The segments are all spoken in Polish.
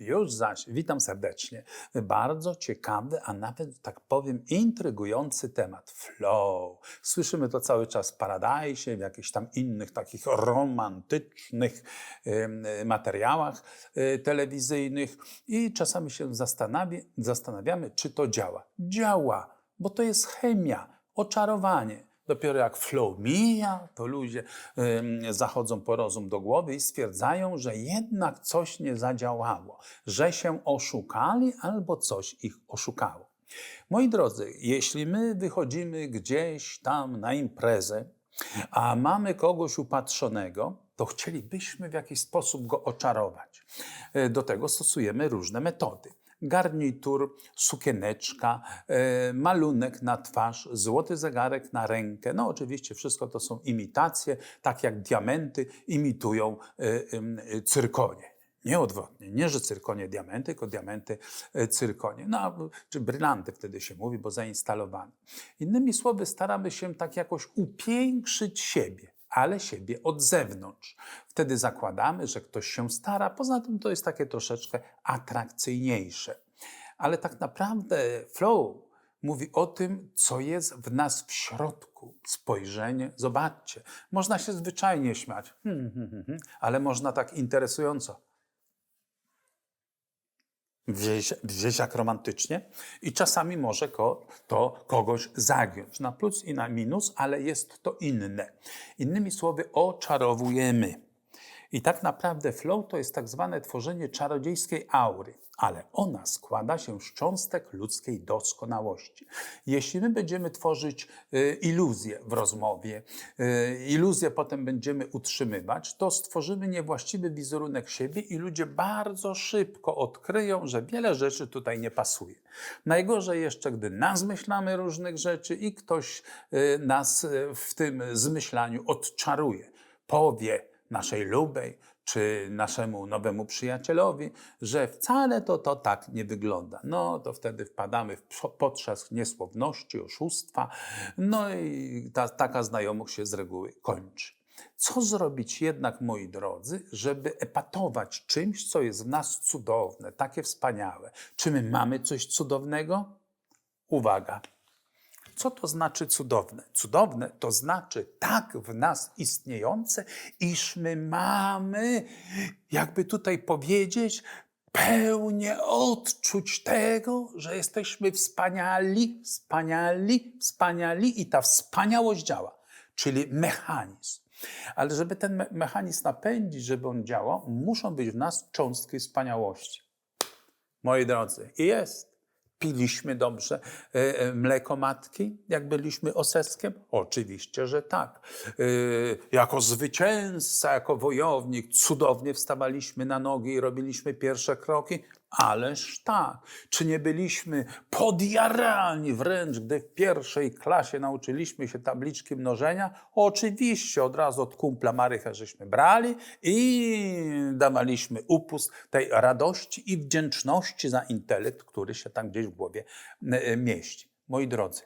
Już zaś, witam serdecznie. Bardzo ciekawy, a nawet tak powiem intrygujący temat. Flow. Słyszymy to cały czas w Paradise, w jakichś tam innych takich romantycznych materiałach e, telewizyjnych i czasami się zastanawi, zastanawiamy, czy to działa. Działa, bo to jest chemia, oczarowanie. Dopiero jak flow mija, to ludzie zachodzą po rozum do głowy i stwierdzają, że jednak coś nie zadziałało, że się oszukali albo coś ich oszukało. Moi drodzy, jeśli my wychodzimy gdzieś tam na imprezę, a mamy kogoś upatrzonego, to chcielibyśmy w jakiś sposób go oczarować. E, Do tego stosujemy różne metody. Garnitur, sukieneczka, e, malunek na twarz, złoty zegarek na rękę. No oczywiście wszystko to są imitacje, tak jak diamenty imitują e, cyrkonie. Nie odwrotnie, nie że cyrkonie diamenty, tylko diamenty e, cyrkonie. No, czy brylanty wtedy się mówi, bo zainstalowane. Innymi słowy, staramy się tak jakoś upiększyć siebie, ale siebie od zewnątrz. Wtedy zakładamy, że ktoś się stara, poza tym to jest takie troszeczkę atrakcyjniejsze. Ale tak naprawdę flow mówi o tym, co jest w nas w środku. Spojrzenie, zobaczcie. Można się zwyczajnie śmiać, hmm, hmm, hmm, ale można tak interesująco wziąć jak romantycznie i czasami może ko, to kogoś zagiąć na plus i na minus, ale jest to inne. Innymi słowy, oczarowujemy. I tak naprawdę flow to jest tak zwane tworzenie czarodziejskiej aury, ale ona składa się z cząstek ludzkiej doskonałości. Jeśli my będziemy tworzyć y, iluzję w rozmowie, y, iluzję potem będziemy utrzymywać, to stworzymy niewłaściwy wizerunek siebie i ludzie bardzo szybko odkryją, że wiele rzeczy tutaj nie pasuje. Najgorzej jeszcze, gdy nazmyślamy różnych rzeczy i ktoś y, nas w tym zmyślaniu odczaruje, powie, naszej lubej czy naszemu nowemu przyjacielowi, że wcale to, to tak nie wygląda. No to wtedy wpadamy w potrzask niesłowności, oszustwa, no i ta, taka znajomość się z reguły kończy. Co zrobić jednak, moi drodzy, żeby epatować czymś, co jest w nas cudowne, takie wspaniałe? Czy my mamy coś cudownego? Uwaga, co to znaczy cudowne? Cudowne to znaczy tak w nas istniejące, iż my mamy, jakby tutaj powiedzieć, pełnię odczuć tego, że jesteśmy wspaniali, wspaniali, wspaniali i ta wspaniałość działa, czyli mechanizm. Ale żeby ten me- mechanizm napędzić, żeby on działał, muszą być w nas cząstki wspaniałości. Moi drodzy, i jest. Piliśmy dobrze e, e, mleko matki, jak byliśmy oseskiem? Oczywiście, że tak. E, jako zwycięzca, jako wojownik, cudownie wstawaliśmy na nogi i robiliśmy pierwsze kroki. Ależ tak. Czy nie byliśmy podjarani wręcz, gdy w pierwszej klasie nauczyliśmy się tabliczki mnożenia? Oczywiście, od razu od kumpla Marycha żeśmy brali i dawaliśmy upust tej radości i wdzięczności za intelekt, który się tam gdzieś w głowie e, mieści. Moi drodzy,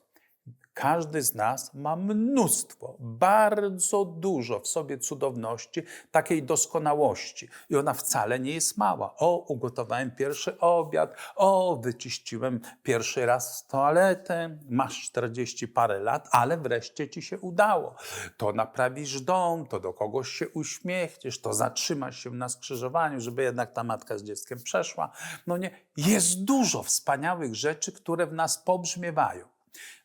każdy z nas ma mnóstwo, bardzo dużo w sobie cudowności, takiej doskonałości. I ona wcale nie jest mała. O, ugotowałem pierwszy obiad, o, wyczyściłem pierwszy raz toaletę, masz 40 parę lat, ale wreszcie ci się udało. To naprawisz dom, to do kogoś się uśmiechniesz, to zatrzymasz się na skrzyżowaniu, żeby jednak ta matka z dzieckiem przeszła. No nie, jest dużo wspaniałych rzeczy, które w nas pobrzmiewają.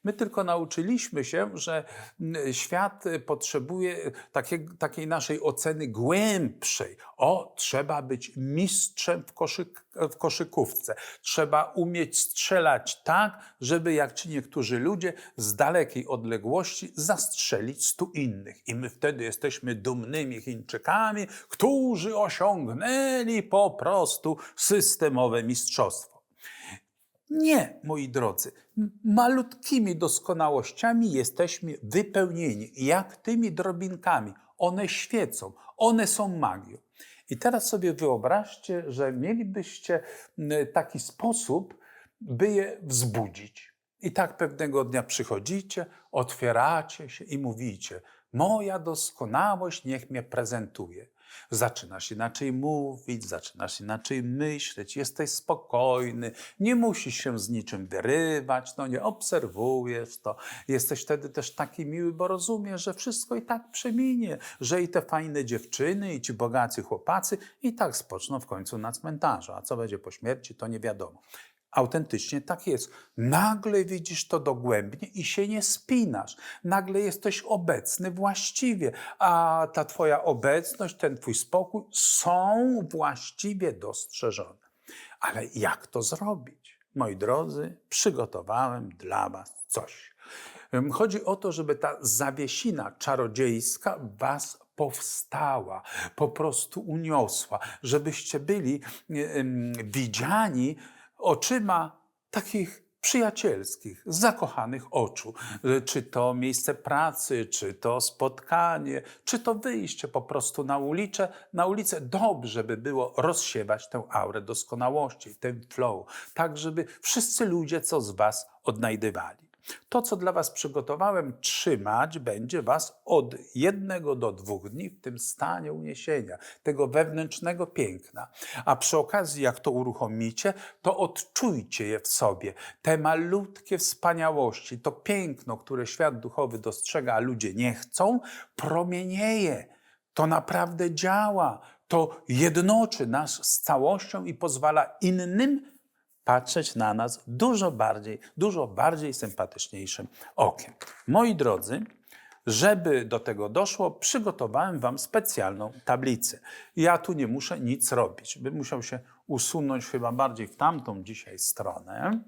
My tylko nauczyliśmy się, że mm, świat potrzebuje takiej, takiej naszej oceny głębszej. O, trzeba być mistrzem w, koszyk, w koszykówce. Trzeba umieć strzelać tak, żeby jak ci niektórzy ludzie z dalekiej odległości zastrzelić stu innych. I my wtedy jesteśmy dumnymi Chińczykami, którzy osiągnęli po prostu systemowe mistrzostwo. Nie, moi drodzy, malutkimi doskonałościami jesteśmy wypełnieni, jak tymi drobinkami. One świecą, one są magią. I teraz sobie wyobraźcie, że mielibyście taki sposób, by je wzbudzić. I tak pewnego dnia przychodzicie, otwieracie się i mówicie: Moja doskonałość niech mnie prezentuje. Zaczynasz inaczej mówić, zaczynasz inaczej myśleć, jesteś spokojny, nie musisz się z niczym wyrywać, no nie obserwujesz to. Jesteś wtedy też taki miły, bo rozumiesz, że wszystko i tak przeminie, że i te fajne dziewczyny, i ci bogaci chłopacy i tak spoczną w końcu na cmentarzu. A co będzie po śmierci, to nie wiadomo. Autentycznie tak jest. Nagle widzisz to dogłębnie i się nie spinasz. Nagle jesteś obecny właściwie, a ta Twoja obecność, ten Twój spokój są właściwie dostrzeżone. Ale jak to zrobić? Moi drodzy, przygotowałem dla Was coś. Chodzi o to, żeby ta zawiesina czarodziejska Was powstała, po prostu uniosła, żebyście byli widziani oczyma takich przyjacielskich, zakochanych oczu. Czy to miejsce pracy, czy to spotkanie, czy to wyjście po prostu na ulicę. Na ulicę dobrze by było rozsiewać tę aurę doskonałości, ten flow, tak żeby wszyscy ludzie co z was odnajdywali. To, co dla Was przygotowałem, trzymać będzie Was od jednego do dwóch dni w tym stanie uniesienia, tego wewnętrznego piękna. A przy okazji, jak to uruchomicie, to odczujcie je w sobie. Te malutkie wspaniałości, to piękno, które świat duchowy dostrzega, a ludzie nie chcą, promienieje. To naprawdę działa. To jednoczy nas z całością i pozwala innym patrzeć na nas dużo bardziej, dużo bardziej sympatyczniejszym okiem. Moi drodzy, żeby do tego doszło, przygotowałem Wam specjalną tablicę. Ja tu nie muszę nic robić. Bym musiał się usunąć chyba bardziej w tamtą dzisiaj stronę.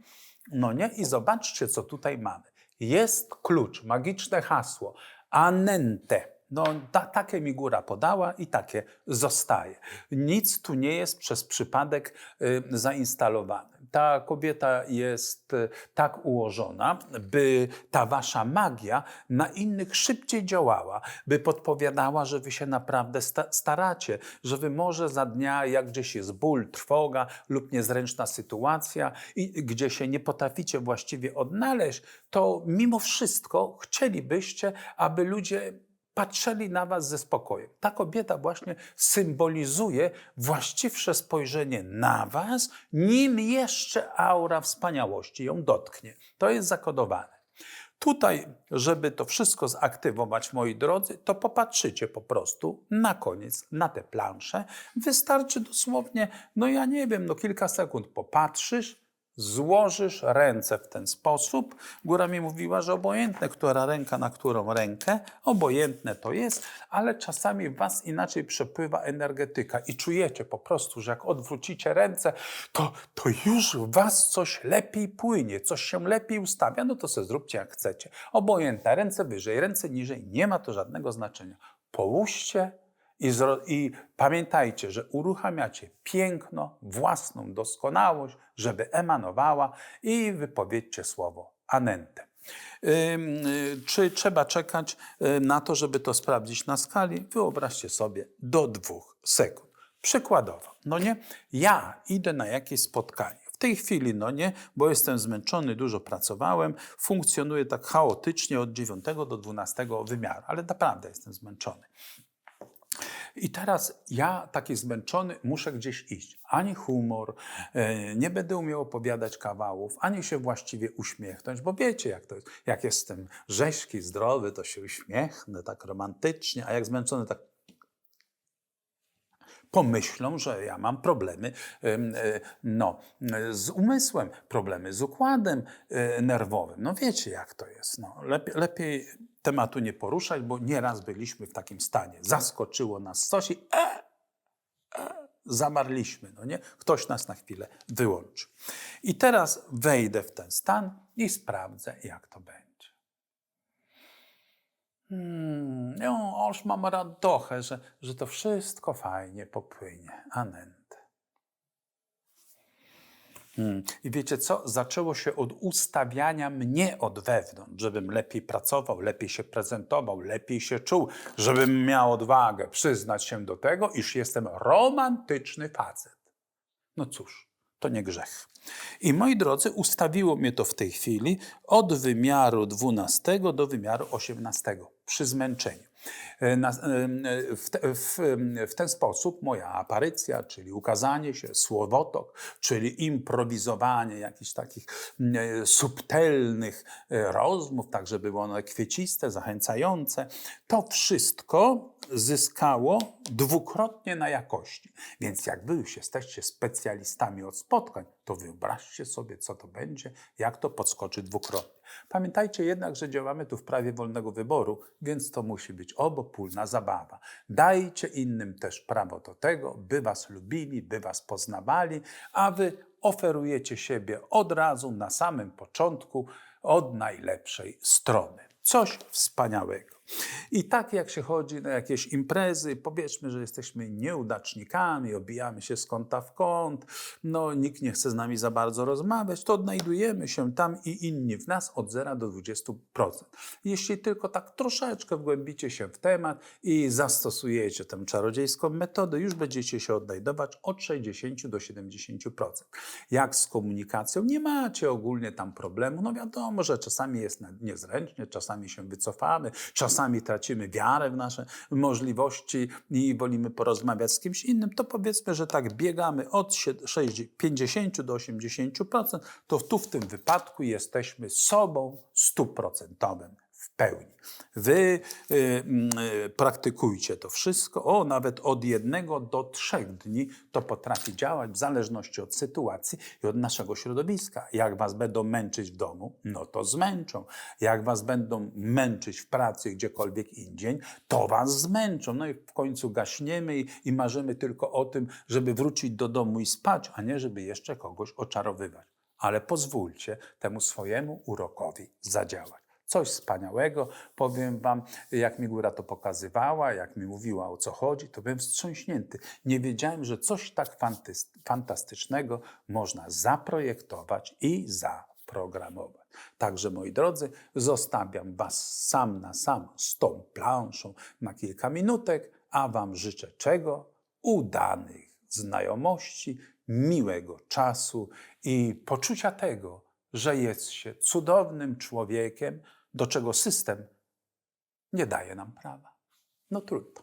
No nie? I zobaczcie, co tutaj mamy. Jest klucz, magiczne hasło. Anente. No, ta, takie mi góra podała i takie zostaje. Nic tu nie jest przez przypadek y, zainstalowane. Ta kobieta jest y, tak ułożona, by ta wasza magia na innych szybciej działała, by podpowiadała, że wy się naprawdę sta staracie, że wy może za dnia, jak gdzieś jest ból, trwoga lub niezręczna sytuacja i gdzie się nie potraficie właściwie odnaleźć, to mimo wszystko chcielibyście, aby ludzie patrzyli na was ze spokojem. Ta kobieta właśnie symbolizuje właściwsze spojrzenie na was, nim jeszcze aura wspaniałości ją dotknie. To jest zakodowane. Tutaj, żeby to wszystko zaktywować, moi drodzy, to popatrzycie po prostu na koniec na te plansze. Wystarczy dosłownie, no ja nie wiem, no kilka sekund popatrzysz, złożysz ręce w ten sposób. Góra mi mówiła, że obojętne, która ręka na którą rękę, obojętne to jest, ale czasami w was inaczej przepływa energetyka i czujecie po prostu, że jak odwrócicie ręce, to, to już w was coś lepiej płynie, coś się lepiej ustawia, no to sobie zróbcie jak chcecie. Obojętne, ręce wyżej, ręce niżej, nie ma to żadnego znaczenia. Połóżcie i, I pamiętajcie, że uruchamiacie piękno, własną doskonałość, żeby emanowała i wypowiedzcie słowo anente. Y, Czy trzeba czekać y, na to, żeby to sprawdzić na skali? Wyobraźcie sobie do dwóch sekund. Przykładowo, no nie, ja idę na jakieś spotkanie. W tej chwili, no nie, bo jestem zmęczony, dużo pracowałem, funkcjonuję tak chaotycznie od 9 do 12 wymiaru, ale naprawdę jestem zmęczony. I teraz ja, taki zmęczony, muszę gdzieś iść. Ani humor, e, nie będę umiał opowiadać kawałów, ani się właściwie uśmiechnąć, bo wiecie, jak to jest. Jak jestem rzeźki, zdrowy, to się uśmiechnę tak romantycznie, a jak zmęczony, tak pomyślą, że ja mam problemy em, e, no, z umysłem, problemy z układem e, nerwowym. No wiecie, jak to jest. No, lepiej, lepiej tematu nie poruszać, bo nieraz byliśmy w takim stanie. Zaskoczyło nas coś i e, e, zamarliśmy. No nie? Ktoś nas na chwilę wyłączy. I teraz wejdę w ten stan i sprawdzę, jak to będzie. Hmm, no, już mam radochę, że, że to wszystko fajnie popłynie. Anent. Hmm. I wiecie co? Zaczęło się od ustawiania mnie od wewnątrz, żebym lepiej pracował, lepiej się prezentował, lepiej się czuł, żebym miał odwagę przyznać się do tego, iż jestem romantyczny facet. No cóż, to nie grzech. I moi drodzy, ustawiło mnie to w tej chwili od wymiaru 12 do wymiaru 18 przy zmęczeniu. E, e, W, te, w, w ten sposób moja aparycja, czyli ukazanie się, słowotok, czyli improwizowanie jakichś takich e, subtelnych rozmów, tak żeby były one kwieciste, zachęcające, to wszystko zyskało dwukrotnie na jakości. Więc jak wy już jesteście specjalistami od spotkań, to wyobraźcie sobie, co to będzie, jak to podskoczy dwukrotnie. Pamiętajcie jednak, że działamy tu w prawie wolnego wyboru, więc to musi być obopólna zabawa. Dajcie innym też prawo do tego, by was lubili, by was poznawali, a wy oferujecie siebie od razu na samym początku od najlepszej strony. Coś wspaniałego. I tak jak się chodzi na jakieś imprezy, powiedzmy, że jesteśmy nieudacznikami, obijamy się z kąta w kąt, no nikt nie chce z nami za bardzo rozmawiać, to odnajdujemy się tam i inni w nas od 0 do 20%. Jeśli tylko tak troszeczkę wgłębicie się w temat i zastosujecie tę czarodziejską metodę, już będziecie się odnajdować od 60 do 70%. Jak z komunikacją? Nie macie ogólnie tam problemu. No wiadomo, że czasami jest niezręcznie, czasami się wycofamy, czasami tracimy wiarę w nasze możliwości i wolimy porozmawiać z kimś innym, to powiedzmy, że tak biegamy od sie- 60 50 do 80%, to tu w tym wypadku jesteśmy sobą stuprocentowym pełni. Wy y, y, praktykujcie to wszystko, o nawet od jednego do trzech dni to potrafi działać w zależności od sytuacji i od naszego środowiska. Jak was będą męczyć w domu, no to zmęczą. Jak was będą męczyć w pracy gdziekolwiek indziej, to was zmęczą. No i w końcu gaśniemy i, i marzymy tylko o tym, żeby wrócić do domu i spać, a nie żeby jeszcze kogoś oczarowywać. Ale pozwólcie temu swojemu urokowi zadziałać. Coś wspaniałego. Powiem Wam, jak mi góra to pokazywała, jak mi mówiła o co chodzi, to byłem wstrząśnięty. Nie wiedziałem, że coś tak fantastycznego można zaprojektować i zaprogramować. Także moi drodzy, zostawiam Was sam na sam z tą planszą na kilka minutek, a Wam życzę czego? Udanych znajomości, miłego czasu i poczucia tego, że jest się cudownym człowiekiem, do czego system nie daje nam prawa. No trudno.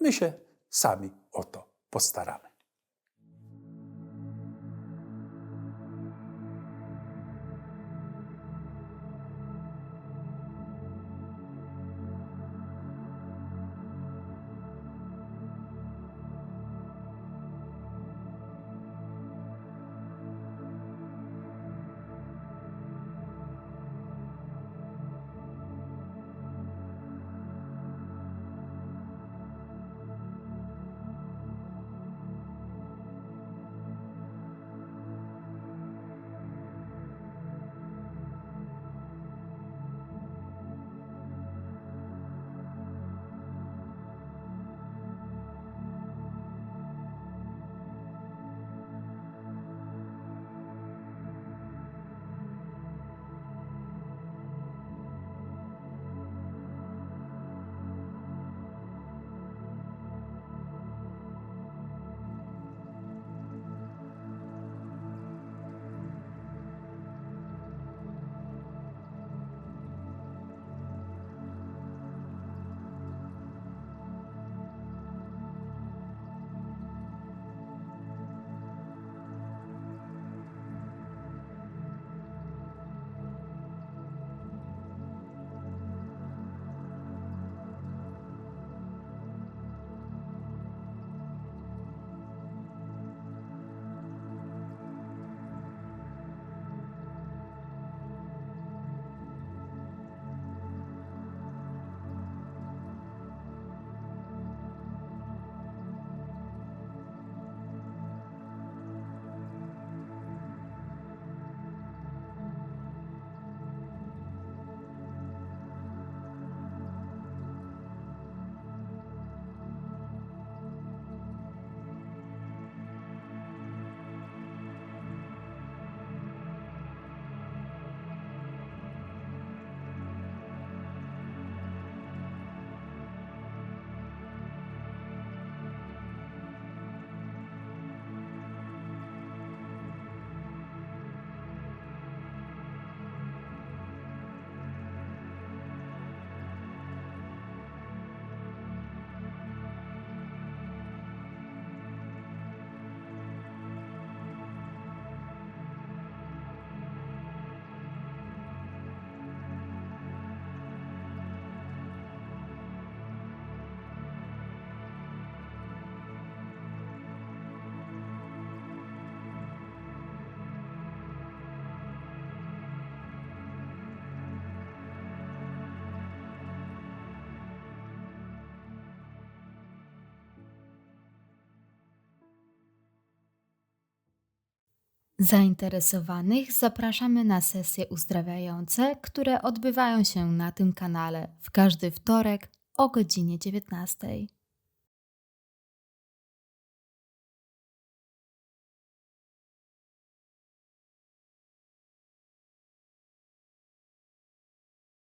My się sami o to postaramy. Zainteresowanych zapraszamy na sesje uzdrawiające, które odbywają się na tym kanale w każdy wtorek o godzinie 19.